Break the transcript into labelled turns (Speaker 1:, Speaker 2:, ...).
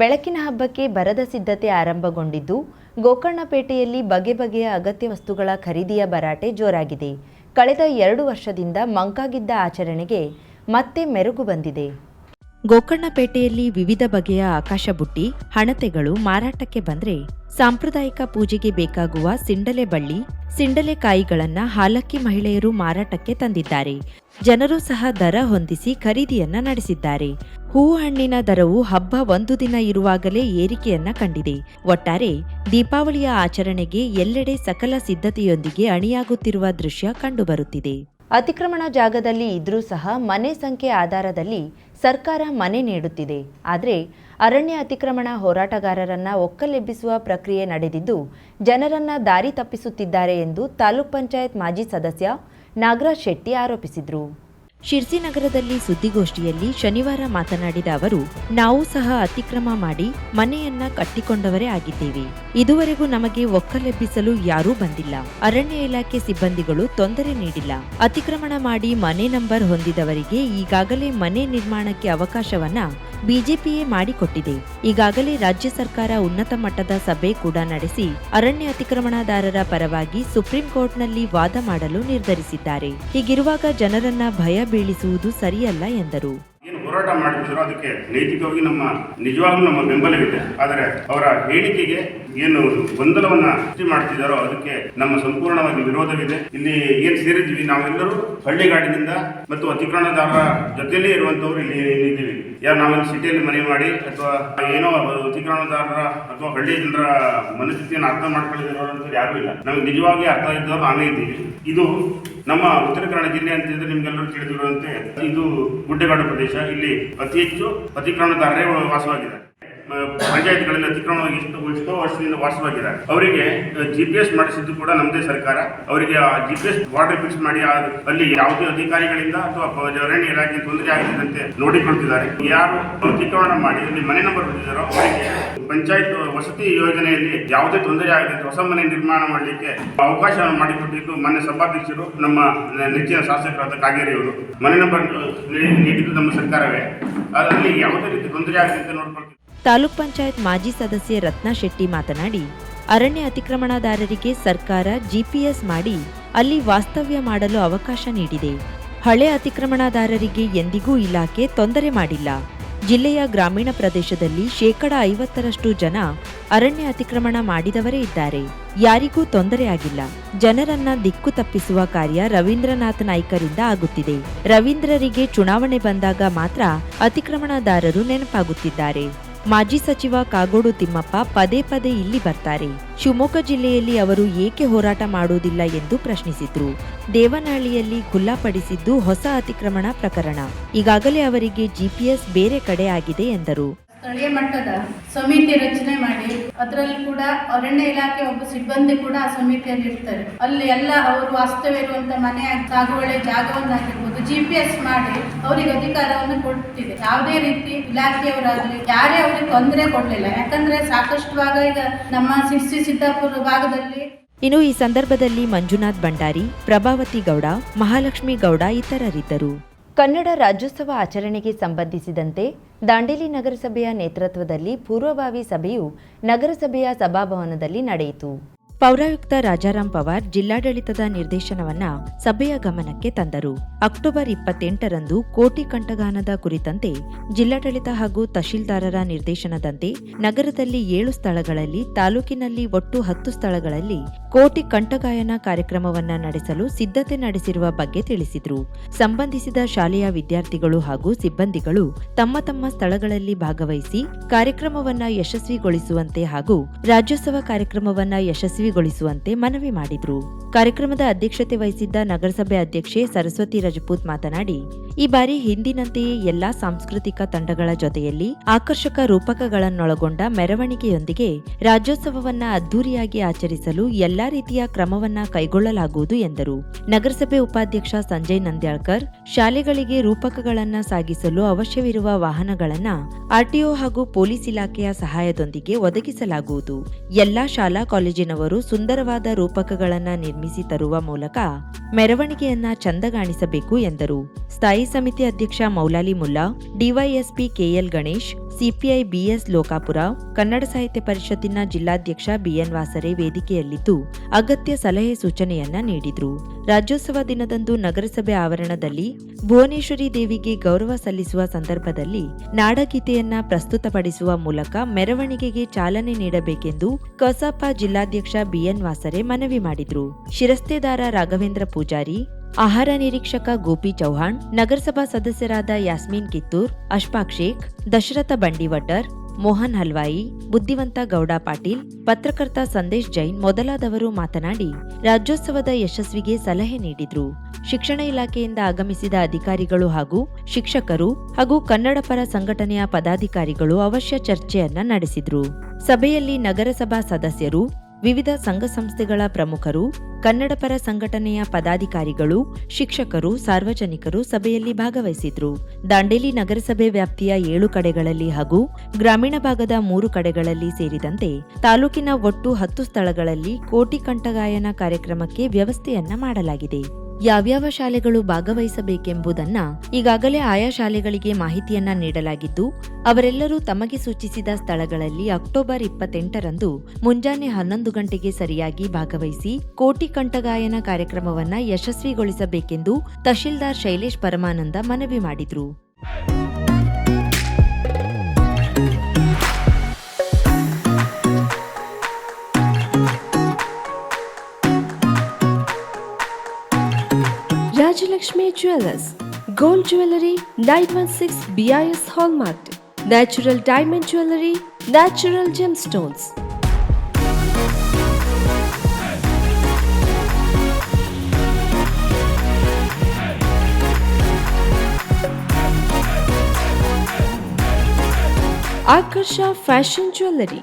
Speaker 1: ಬೆಳಕಿನ ಹಬ್ಬಕ್ಕೆ ಬರದ ಸಿದ್ಧತೆ ಆರಂಭಗೊಂಡಿದ್ದು, ಗೋಕರ್ಣಪೇಟೆಯಲ್ಲಿ ಬಗೆ ಬಗೆಯ ಅಗತ್ಯ ವಸ್ತುಗಳ ಖರೀದಿಯ ಭರಾಟೆ ಜೋರಾಗಿದೆ. ಕಳೆದ ಎರಡು ವರ್ಷದಿಂದ ಮಂಕಾಗಿದ್ದ ಆಚರಣೆಗೆ ಮತ್ತೆ ಮೆರುಗು ಬಂದಿದೆ. ಗೋಕರ್ಣಪೇಟೆಯಲ್ಲಿ ವಿವಿಧ ಬಗೆಯ ಆಕಾಶ ಬುಟ್ಟಿ, ಹಣತೆಗಳು ಮಾರಾಟಕ್ಕೆ ಬಂದ್ರೆ ಸಾಂಪ್ರದಾಯಿಕ ಪೂಜೆಗೆ ಬೇಕಾಗುವ ಸಿಂಡಲೆ ಬಳ್ಳಿ ಸಿಂಡಲೆಕಾಯಿಗಳನ್ನ ಹಾಲಕ್ಕಿ ಮಹಿಳೆಯರು ಮಾರಾಟಕ್ಕೆ ತಂದಿದ್ದಾರೆ. ಜನರು ಸಹ ದರ ಹೊಂದಿಸಿ ಖರೀದಿಯನ್ನ ನಡೆಸಿದ್ದಾರೆ. ಹೂವು ಹಣ್ಣಿನ ದರವು ಹಬ್ಬ ಒಂದು ದಿನ ಇರುವಾಗಲೇ ಏರಿಕೆಯನ್ನ ಕಂಡಿದೆ. ಒಟ್ಟಾರೆ, ದೀಪಾವಳಿಯ ಆಚರಣೆಗೆ ಎಲ್ಲೆಡೆ ಸಕಲ ಸಿದ್ಧತೆಯೊಂದಿಗೆ ಅಣಿಯಾಗುತ್ತಿರುವ ದೃಶ್ಯ ಕಂಡುಬರುತ್ತಿದೆ. ಅತಿಕ್ರಮಣ ಜಾಗದಲ್ಲಿ ಇದ್ರೂ ಸಹ ಮನೆ ಸಂಖ್ಯೆ ಆಧಾರದಲ್ಲಿ ಸರ್ಕಾರ ಮನೆ ನೀಡುತ್ತಿದೆ. ಆದರೆ, ಅರಣ್ಯ ಅತಿಕ್ರಮಣ ಹೋರಾಟಗಾರರನ್ನ ಒಕ್ಕಲೆಬ್ಬಿಸುವ ಪ್ರಕ್ರಿಯೆ ನಡೆದಿದ್ದು, ಜನರನ್ನ ದಾರಿ ತಪ್ಪಿಸುತ್ತಿದ್ದಾರೆ ಎಂದು ತಾಲೂಕ್ ಪಂಚಾಯತ್ ಮಾಜಿ ಸದಸ್ಯ ನಾಗರಾಜ್ ಶೆಟ್ಟಿ ಆರೋಪಿಸಿದರು. ಶಿರ್ಸಿ ನಗರದಲ್ಲಿ ಸುದ್ದಿಗೋಷ್ಠಿಯಲ್ಲಿ ಶನಿವಾರ ಮಾತನಾಡಿದ ಅವರು, ನಾವು ಸಹ ಅತಿಕ್ರಮ ಮಾಡಿ ಮನೆಯನ್ನ ಕಟ್ಟಿಕೊಂಡವರೇ ಆಗಿದ್ದೇವೆ. ಇದುವರೆಗೂ ನಮಗೆ ಒಕ್ಕಲೆಬ್ಬಿಸಲು ಯಾರೂ ಬಂದಿಲ್ಲ. ಅರಣ್ಯ ಇಲಾಖೆ ಸಿಬ್ಬಂದಿಗಳು ತೊಂದರೆ ನೀಡಿಲ್ಲ. ಅತಿಕ್ರಮಣ ಮಾಡಿ ಮನೆ ನಂಬರ್ ಹೊಂದಿದವರಿಗೆ ಈಗಾಗಲೇ ಮನೆ ನಿರ್ಮಾಣಕ್ಕೆ ಅವಕಾಶವನ್ನ ಬಿಜೆಪಿಯೇ ಮಾಡಿಕೊಟ್ಟಿದೆ. ಈಗಾಗಲೇ ರಾಜ್ಯ ಸರ್ಕಾರ ಉನ್ನತ ಮಟ್ಟದ ಸಭೆ ಕೂಡ ನಡೆಸಿ ಅರಣ್ಯ ಅತಿಕ್ರಮಣದಾರರ ಪರವಾಗಿ ಸುಪ್ರೀಂ ಕೋರ್ಟ್ನಲ್ಲಿ ವಾದ ಮಾಡಲು ನಿರ್ಧರಿಸಿದ್ದಾರೆ. ಹೀಗಿರುವಾಗ ಜನರನ್ನ ಭಯ ಬೀಳಿಸುವುದು ಸರಿಯಲ್ಲ ಎಂದರು.
Speaker 2: ಏನು ಹೋರಾಟ ಮಾಡಿದ್ರು ಅದಕ್ಕೆ ನೈತಿಕವಾಗಿ ನಮ್ಮ ನಿಜವಾಗ್ಲೂ ನಮ್ಮ ಬೆಂಬಲವಿದೆ. ಆದರೆ ಅವರ ಹೇಳಿಕೆಗೆ ಏನು ಗೊಂದಲವನ್ನ ಸೃಷ್ಟಿ ಮಾಡ್ತಿದ್ದಾರೋ ಅದಕ್ಕೆ ನಮ್ಮ ಸಂಪೂರ್ಣವಾಗಿ ವಿರೋಧವಿದೆ. ಇಲ್ಲಿ ಏನ್ ಸೇರಿದ್ವಿ ನಾವೆಲ್ಲರೂ ಹಳ್ಳಿಗಾಡಿನಿಂದ ಮತ್ತು ಅತಿಕ್ರಮಣದಾರರ ಜೊತೆಯಲ್ಲೇ ಇರುವಂತವರು ಇಲ್ಲಿ ಇದ್ದೀವಿ ಯಾರು ನಾವೇನು ಸಿಟಿಯಲ್ಲಿ ಮನೆ ಮಾಡಿ ಅಥವಾ ಏನೋ ಅತಿಕ್ರಮಣದಾರರ ಅಥವಾ ಹಳ್ಳಿ ಜನರ ಮನಸ್ಥಿತಿಯನ್ನು ಅರ್ಥ ಮಾಡ್ಕೊಳ್ಳಿರೋರು ಯಾರೂ ಇಲ್ಲ. ನಮಗೆ ನಿಜವಾಗಿ ಅರ್ಥ ಇದ್ದವರು ನಾವೇ ಇದ್ದೀವಿ. ಇದು ನಮ್ಮ ಉತ್ತರ ಕನ್ನಡ ಜಿಲ್ಲೆ ಅಂತ ಹೇಳಿದ್ರೆ ನಿಮ್ಗೆಲ್ಲರೂ ತಿಳಿದಿರುವಂತೆ ಇದು ಗುಡ್ಡಗಾಡು ಪ್ರದೇಶ. ಇಲ್ಲಿ ಅತಿ ಹೆಚ್ಚು ಅತಿಕ್ರಮಣದಾರರೇ ವಾಸವಾಗಿದ್ದಾರೆ. ಅತಿಕ್ರಮಣ ಎಷ್ಟು ಎಷ್ಟೋ ವರ್ಷದಿಂದ ವಾಸವಾಗಿದ್ದಾರೆ ಅವರಿಗೆ ಜಿ ಪಿ ಎಸ್ ಮಾಡಿಸಿದ್ದು ಕೂಡ ನಮ್ಮದೇ ಸರ್ಕಾರ. ಅವರಿಗೆ ಆ G P S border fix ಮಾಡಿ ಅಲ್ಲಿ ಯಾವುದೇ ಅಧಿಕಾರಿಗಳಿಂದ ಅಥವಾ ಅರಣ್ಯ ಇಲಾಖೆ ತೊಂದರೆ ಆಗದಂತೆ ನೋಡಿಕೊಳ್ತಿದ್ದಾರೆ. ಯಾರು ಅತಿಕ್ರಮಣ ಮಾಡಿ, ಅಲ್ಲಿ ಮನೆ ನಂಬರ್ ಹೊಂದಿದ್ದಾರೋ ಅವರಿಗೆ ಪಂಚಾಯತ್ ವಸತಿ ಯೋಜನೆಯಲ್ಲಿ ಯಾವುದೇ ತೊಂದರೆ ಆಗದಂತೆ ಹೊಸ ಮನೆ ನಿರ್ಮಾಣ ಮಾಡಲಿಕ್ಕೆ ಅವಕಾಶವನ್ನು ಮಾಡಿಕೊಟ್ಟಿದ್ದು ಮನೆ ಸಭಾಧ್ಯಕ್ಷರು, ನಮ್ಮ ನೆಚ್ಚಿನ ಶಾಸಕರಾದ ಕಾಗೇರಿಯವರು ಮನೆ ನಂಬರ್ ನೀಡಿ- ನೀಡಿದ್ದು ನಮ್ಮ ಸರ್ಕಾರವೇ. ಅದರಲ್ಲಿ ಯಾವುದೇ ರೀತಿ ತೊಂದರೆ ಆಗದಂತೆ ನೋಡ್ಕೊಳ್ತೀವಿ
Speaker 1: ತಾಲೂಕ್ ಪಂಚಾಯತ್ ಮಾಜಿ ಸದಸ್ಯೆ ರತ್ನಾ ಶೆಟ್ಟಿ ಮಾತನಾಡಿ, ಅರಣ್ಯ ಅತಿಕ್ರಮಣದಾರರಿಗೆ ಸರ್ಕಾರ ಜಿಪಿಎಸ್ ಮಾಡಿ ಅಲ್ಲಿ ವಾಸ್ತವ್ಯ ಮಾಡಲು ಅವಕಾಶ ನೀಡಿದೆ. ಹಳೆ ಅತಿಕ್ರಮಣದಾರರಿಗೆ ಎಂದಿಗೂ ಇಲಾಖೆ ತೊಂದರೆ ಮಾಡಿಲ್ಲ. ಜಿಲ್ಲೆಯ ಗ್ರಾಮೀಣ ಪ್ರದೇಶದಲ್ಲಿ ಶೇಕಡ ಐವತ್ತರಷ್ಟು ಜನ ಅರಣ್ಯ ಅತಿಕ್ರಮಣ ಮಾಡಿದವರೇ ಇದ್ದಾರೆ. ಯಾರಿಗೂ ತೊಂದರೆಯಾಗಿಲ್ಲ ಜನರನ್ನ ದಿಕ್ಕು ತಪ್ಪಿಸುವ ಕಾರ್ಯ ರವೀಂದ್ರನಾಥ್ ನಾಯ್ಕರಿಂದ ಆಗುತ್ತಿದೆ. ರವೀಂದ್ರರಿಗೆ ಚುನಾವಣೆ ಬಂದಾಗ ಮಾತ್ರ ಅತಿಕ್ರಮಣದಾರರು ನೆನಪಾಗುತ್ತಿದ್ದಾರೆ. ಮಾಜಿ ಸಚಿವ ಕಾಗೋಡು ತಿಮ್ಮಪ್ಪ ಪದೇ ಪದೇ ಇಲ್ಲಿ ಬರ್ತಾರೆ. ಶಿವಮೊಗ್ಗ ಜಿಲ್ಲೆಯಲ್ಲಿ ಅವರು ಏಕೆ ಹೋರಾಟ ಮಾಡುವುದಿಲ್ಲ ಎಂದು ಪ್ರಶ್ನಿಸಿದ್ರು. ದೇವನಹಳ್ಳಿಯಲ್ಲಿ ಖುಲ್ಲಾಪಡಿಸಿದ್ದು ಹೊಸ ಅತಿಕ್ರಮಣ ಪ್ರಕರಣ. ಈಗಾಗಲೇ ಅವರಿಗೆ ಜಿಪಿಎಸ್ ಬೇರೆ ಕಡೆ ಆಗಿದೆ ಎಂದರು.
Speaker 3: ಸ್ಥಳೀಯ ಮಟ್ಟದ ಸಮಿತಿ ರಚನೆ ಮಾಡಿ, ಅದರಲ್ಲಿ ಕೂಡ ಅರಣ್ಯ ಇಲಾಖೆ ಒಬ್ಬ ಸಿಬ್ಬಂದಿ ಕೂಡ ಆ ಸಮಿತಿಯಲ್ಲಿ ಇರ್ತಾರೆ. ಅಲ್ಲಿ ಎಲ್ಲ ಅವರು ವಾಸ್ತವ್ಯ ಇರುವಂತ ಮನೆ, ಸಾಗುವಳಿ ಜಾಗವನ್ನಾಗಿರ್ಬೋದು ಜಿ ಪಿ ಎಸ್ ಮಾಡಿ ಅವರಿಗೆ ಅಧಿಕಾರವನ್ನು ಕೊಡ್ತಿದೆ. ಯಾವುದೇ ರೀತಿ ಇಲಾಖೆಯವರಾಗಲಿ, ಯಾರೇ ಅವರಿಗೆ ತೊಂದರೆ ಕೊಡಲಿಲ್ಲ. ಯಾಕಂದ್ರೆ ಸಾಕಷ್ಟು ಭಾಗ ಈಗ ನಮ್ಮ ಸಿರ್ಸಿ ಸಿದ್ದಾಪುರ ಭಾಗದಲ್ಲಿ
Speaker 1: ಇನ್ನು ಈ ಸಂದರ್ಭದಲ್ಲಿ ಮಂಜುನಾಥ್ ಭಂಡಾರಿ, ಪ್ರಭಾವತಿ ಗೌಡ, ಮಹಾಲಕ್ಷ್ಮಿ ಗೌಡ ಇತರರಿದ್ದರು. ಕನ್ನಡ ರಾಜ್ಯೋತ್ಸವ ಆಚರಣೆಗೆ ಸಂಬಂಧಿಸಿದಂತೆ ದಾಂಡೇಲಿ ನಗರಸಭೆಯ ನೇತೃತ್ವದಲ್ಲಿ ಪೂರ್ವಭಾವಿ ಸಭೆಯು ನಗರಸಭೆಯ ಸಭಾಭವನದಲ್ಲಿ ನಡೆಯಿತು. ಪೌರಾಯುಕ್ತ ರಾಜಾರಾಮ್ ಪವಾರ್ ಜಿಲ್ಲಾಡಳಿತದ ನಿರ್ದೇಶನವನ್ನ ಸಭೆಯ ಗಮನಕ್ಕೆ ತಂದರು. ಅಕ್ಟೋಬರ್ ಇಪ್ಪತ್ತೆಂಟರಂದು ಕೋಟಿ ಕಂಠಗಾನದ ಕುರಿತಂತೆ ಜಿಲ್ಲಾಡಳಿತ ಹಾಗೂ ತಹಶೀಲ್ದಾರರ ನಿರ್ದೇಶನದಂತೆ ನಗರದಲ್ಲಿ ಏಳು ಸ್ಥಳಗಳಲ್ಲಿ, ತಾಲೂಕಿನಲ್ಲಿ ಒಟ್ಟು ಹತ್ತು ಸ್ಥಳಗಳಲ್ಲಿ ಕೋಟಿ ಕಂಠಗಾಯನ ಕಾರ್ಯಕ್ರಮವನ್ನ ನಡೆಸಲು ಸಿದ್ಧತೆ ನಡೆಸಿರುವ ಬಗ್ಗೆ ತಿಳಿಸಿದರು. ಸಂಬಂಧಿಸಿದ ಶಾಲೆಯ ವಿದ್ಯಾರ್ಥಿಗಳು ಹಾಗೂ ಸಿಬ್ಬಂದಿಗಳು ತಮ್ಮ ತಮ್ಮ ಸ್ಥಳಗಳಲ್ಲಿ ಭಾಗವಹಿಸಿ ಕಾರ್ಯಕ್ರಮವನ್ನ ಯಶಸ್ವಿಗೊಳಿಸುವಂತೆ ಹಾಗೂ ರಾಜ್ಯೋತ್ಸವ ಕಾರ್ಯಕ್ರಮವನ್ನ ಯಶಸ್ವಿಗೊಳಿಸುವಂತೆ ಮನವಿ ಮಾಡಿದ್ರು. ಕಾರ್ಯಕ್ರಮದ ಅಧ್ಯಕ್ಷತೆ ವಹಿಸಿದ್ದ ನಗರಸಭೆ ಅಧ್ಯಕ್ಷೆ ಸರಸ್ವತಿ ರಜಪೂತ್ ಮಾತನಾಡಿ, ಈ ಬಾರಿ ಹಿಂದಿನಂತೆಯೇ ಎಲ್ಲಾ ಸಾಂಸ್ಕೃತಿಕ ತಂಡಗಳ ಜೊತೆಯಲ್ಲಿ ಆಕರ್ಷಕ ರೂಪಕಗಳನ್ನೊಳಗೊಂಡ ಮೆರವಣಿಗೆಯೊಂದಿಗೆ ರಾಜ್ಯೋತ್ಸವವನ್ನ ಅದ್ದೂರಿಯಾಗಿ ಆಚರಿಸಲು ಎಲ್ಲಾ ರೀತಿಯ ಕ್ರಮವನ್ನ ಕೈಗೊಳ್ಳಲಾಗುವುದು ಎಂದರು. ನಗರಸಭೆ ಉಪಾಧ್ಯಕ್ಷ ಸಂಜಯ್ ನಂದ್ಯಾಳ್ಕರ್, ಶಾಲೆಗಳಿಗೆ ರೂಪಕಗಳನ್ನ ಸಾಗಿಸಲು ಅವಶ್ಯವಿರುವ ವಾಹನಗಳನ್ನ ಆರ್ಟಿಒ ಹಾಗೂ ಪೊಲೀಸ್ ಇಲಾಖೆಯ ಸಹಾಯದೊಂದಿಗೆ ಒದಗಿಸಲಾಗುವುದು. ಎಲ್ಲಾ ಶಾಲಾ ಕಾಲೇಜಿನವರು ಸುಂದರವಾದ ರೂಪಕಗಳನ್ನ ನಿರ್ಮಿಸಿ ತರುವ ಮೂಲಕ ಮೆರವಣಿಗೆಯನ್ನ ಚಂದಗಾಣಿಸಬೇಕು ಎಂದರು. ಸ್ಥಾಯಿ ಸಮಿತಿ ಅಧ್ಯಕ್ಷ Maulali Mulla, DYSP KL Ganesh CPI BS Lokapura, Kannada ಸಾಹಿತ್ಯ ಪರಿಷತ್ತಿನ ಜಿಲ್ಲಾಧ್ಯಕ್ಷ ಬಿಎನ್ ವಾಸರೆ ವೇದಿಕೆಯಲ್ಲಿದ್ದು ಅಗತ್ಯ ಸಲಹೆ ಸೂಚನೆಯನ್ನ ನೀಡಿದ್ರು. ರಾಜ್ಯೋತ್ಸವ ದಿನದಂದು ನಗರಸಭೆ ಆವರಣದಲ್ಲಿ ಭುವನೇಶ್ವರಿ ದೇವಿಗೆ ಗೌರವ ಸಲ್ಲಿಸುವ ಸಂದರ್ಭದಲ್ಲಿ ನಾಡಗೀತೆಯನ್ನ ಪ್ರಸ್ತುತಪಡಿಸುವ ಮೂಲಕ ಮೆರವಣಿಗೆಗೆ ಚಾಲನೆ ನೀಡಬೇಕೆಂದು ಕಸಾಪ ಜಿಲ್ಲಾಧ್ಯಕ್ಷ ಬಿಎನ್ ವಾಸರೆ ಮನವಿ ಮಾಡಿದ್ರು. ಶಿರಸ್ತೇದಾರ ರಾಘವೇಂದ್ರ ಪೂಜಾರಿ ಆಹಾರ ನಿರೀಕ್ಷಕ ಗೋಪಿ ಚೌಹಾಣ್, ನಗರಸಭಾ ಸದಸ್ಯರಾದ ಯಾಸ್ಮೀನ್ ಕಿತ್ತೂರ್, ಅಶ್ಫಾಕ್ ಶೇಖ್, ದಶರಥ ಬಂಡಿವಟರ್, ಮೋಹನ್ ಹಲ್ವಾಯಿ, ಬುದ್ಧಿವಂತ ಗೌಡ ಪಾಟೀಲ್, ಪತ್ರಕರ್ತ ಸಂದೇಶ್ ಜೈನ್ ಮೊದಲಾದವರು ಮಾತನಾಡಿ ರಾಜ್ಯೋತ್ಸವದ ಯಶಸ್ವಿಗೆ ಸಲಹೆ ನೀಡಿದ್ರು. ಶಿಕ್ಷಣ ಇಲಾಖೆಯಿಂದ ಆಗಮಿಸಿದ ಅಧಿಕಾರಿಗಳು ಹಾಗೂ ಶಿಕ್ಷಕರು ಹಾಗೂ ಕನ್ನಡ ಪರ ಸಂಘಟನೆಯ ಪದಾಧಿಕಾರಿಗಳು ಅವಶ್ಯ ಚರ್ಚೆಯನ್ನ ನಡೆಸಿದ್ರು. ಸಭೆಯಲ್ಲಿ ನಗರಸಭಾ ಸದಸ್ಯರು ವಿವಿಧ ಸಂಘ ಸಂಸ್ಥೆಗಳ ಪ್ರಮುಖರು ಕನ್ನಡ ಪರ ಸಂಘಟನೆಯ ಪದಾಧಿಕಾರಿಗಳು, ಶಿಕ್ಷಕರು, ಸಾರ್ವಜನಿಕರು ಸಭೆಯಲ್ಲಿ ಭಾಗವಹಿಸಿದ್ರು. ದಾಂಡೇಲಿ ನಗರಸಭೆ ವ್ಯಾಪ್ತಿಯ ಏಳು ಕಡೆಗಳಲ್ಲಿ ಹಾಗೂ ಗ್ರಾಮೀಣ ಭಾಗದ ಮೂರು ಕಡೆಗಳಲ್ಲಿ ಸೇರಿದಂತೆ ತಾಲೂಕಿನ ಒಟ್ಟು ಹತ್ತು ಸ್ಥಳಗಳಲ್ಲಿ ಕೋಟಿ ಕಂಠಗಾಯನ ಕಾರ್ಯಕ್ರಮಕ್ಕೆ ವ್ಯವಸ್ಥೆಯನ್ನ ಮಾಡಲಾಗಿದೆ. ಯಾವ್ಯಾವ ಶಾಲೆಗಳು ಭಾಗವಹಿಸಬೇಕೆಂಬುದನ್ನ ಈಗಾಗಲೇ ಆಯಾ ಶಾಲೆಗಳಿಗೆ ಮಾಹಿತಿಯನ್ನ ನೀಡಲಾಗಿದ್ದು, ಅವರೆಲ್ಲರೂ ತಮಗೆ ಸೂಚಿಸಿದ ಸ್ಥಳಗಳಲ್ಲಿ ಅಕ್ಟೋಬರ್ ಇಪ್ಪತ್ತೆಂಟರಂದು ಮುಂಜಾನೆ ಹನ್ನೊಂದು ಗಂಟೆಗೆ ಸರಿಯಾಗಿ ಭಾಗವಹಿಸಿ ಕೋಟಿ ಕಂಠಗಾಯನ ಕಾರ್ಯಕ್ರಮವನ್ನ ಯಶಸ್ವಿಗೊಳಿಸಬೇಕೆಂದು ತಹಶೀಲ್ದಾರ್ ಶೈಲೇಶ್ ಪರಮಾನಂದ ಮನವಿ ಮಾಡಿದ್ರು.
Speaker 4: Rajalakshmi Jewelers, Gold Jewelry 916 BIS Hallmark, Natural Diamond Jewelry, Natural Gemstones. Akarsha Fashion Jewelry,